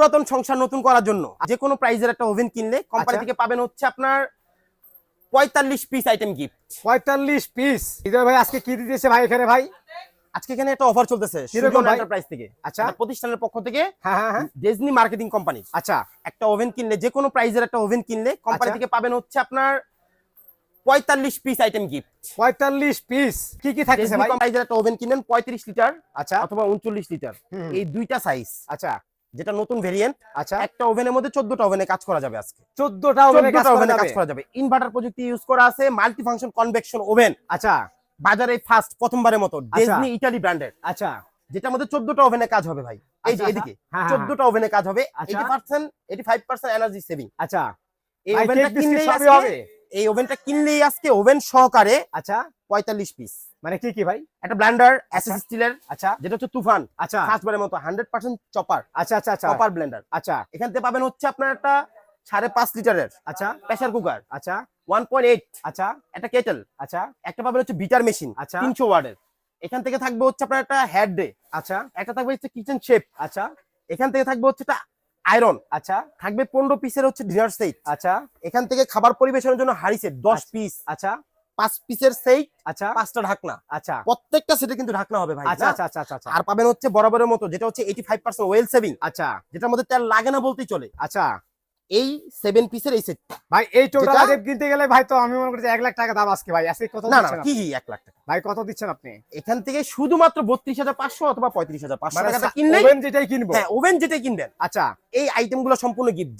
পুরাতন সংসার নতুন করার জন্য। যে কোনো প্রাইজের একটা ওভেন কিনলে কোম্পানি আচ্ছা। থেকে পাবেন হচ্ছে আপনার পঁয়তাল্লিশ পিস আইটেম গিফট পঁয়তাল্লিশ পিস হৃদয় ভাই আজকে কি দিতেছে ভাই এখানে ভাই? আজকে এখানে একটা অফার চলতেছে এন্টারপ্রাইজ থেকে। আচ্ছা। প্রতিষ্ঠানের পক্ষ থেকে ডেজনি মার্কেটিং কোম্পানি আচ্ছা। একটা ওভেন কিনলে যে কোনো প্রাইজের একটা ওভেন কিনলে কোম্পানি আচ্ছা। থেকে পাবেন হচ্ছে আপনার পঁয়তাল্লিশ পিস আইটেম গিফট পঁয়তাল্লিশ পিস কি কি প্রাইজের একটা ওভেন কিনবেন পঁয়ত্রিশ লিটার আচ্ছা। অথবা উনচল্লিশ লিটার। এই দুইটা সাইজ আচ্ছা। যেটা নতুন ভেরিয়েন্ট আচ্ছা। একটা ওভেনের মধ্যে চোদ্দটা ওভেনে কাজ করা যাবে আজকে। চোদ্দটা ওভেনে কাজ করা ওভেনে যাবে। কাজ করা যাবে। ইনভার্টার প্রযুক্তি ইউজ করা আছে মাল্টি ফাংশন কনভেকশন ওভেন আচ্ছা। বাজারে ফার্স্ট প্রথমবারের মতো ডেজনি ইটালি ব্র্যান্ডের আচ্ছা। যেটার মধ্যে চোদ্দটা ওভেনে কাজ হবে ভাই। এই যে আচ্ছা, এদিকে হ্যাঁ, হ্যাঁ, চোদ্দটা ওভেনে কাজ হবে। আচ্ছা। Eighty percent eighty five percent energy saving আচ্ছা। এই ওভেনটা সবই হবে। এই ওভেনটা কিনলেই আজকে ওভেন সহকারে আচ্ছা। পঁয়তাল্লিশ পিস মানে কি কি ভাই? একটা ব্লেন্ডার অ্যাসেস স্টিলের আচ্ছা। যেটা হচ্ছে তুফান। আচ্ছা। ফার্স্টবারের মতো হান্ড্রেড পার্সেন্ট চপার আচ্ছা আচ্ছা আচ্ছা। চপার ব্লেন্ডার আচ্ছা। এখান থেকে পাবেন হচ্ছে আপনার একটা সাড়ে পাঁচ লিটারের আচ্ছা। প্রেসার কুকার আচ্ছা। ওয়ান পয়েন্ট এইট আচ্ছা। একটা কেটেল আচ্ছা। একটা পাবেন হচ্ছে বিটার মেশিন আচ্ছা। তিনশো ওয়ার্ডের এখান থেকে থাকবে হচ্ছে আপনার একটা হেড ডে আচ্ছা। একটা থাকবে হচ্ছে কিচেন শেপ আচ্ছা। এখান থেকে থাকবে হচ্ছে একটা আয়রন। আচ্ছা। থাকবে পনেরো পিসের হচ্ছে ডিনার সেট আচ্ছা। এখান থেকে খাবার পরিবেশনের জন্য হাড়ি সেট দশ আচ্ছা। পিস আচ্ছা। পাঁচ পিসের সেট আচ্ছা। পাঁচটা ঢাকনা। আচ্ছা। প্রত্যেকটা সেটে কিন্তু ঢাকনা হবে ভাই আচ্ছা আচ্ছা আচ্ছা আচ্ছা। আর পাবেন হচ্ছে বরাবরের মতো যেটা হচ্ছে eighty five percent oil saving আচ্ছা। যেটার মধ্যে তেল লাগে না বলতেই চলে। আচ্ছা। এই সেভেন পিসের এই সেটটা ভাই এই টোটাল সেট কিনতে গেলে ভাই তো আমি মনে করি যে এক লাখ টাকা দাম আজকে ভাই আজকে কত না না কি আপনি? কি এক লাখ টাকা। ভাই কত দিচ্ছেন আপনি? এখান থেকে শুধুমাত্র বত্রিশ হাজার পাঁচশো অথবা পঁয়ত্রিশ হাজার পাঁচশো মানে কিনলে ওভেন যেটাই কিনবো। হ্যাঁ ওভেন যেটাই কিনবেন। আচ্ছা। এই আইটেমগুলো সম্পূর্ণ গিফট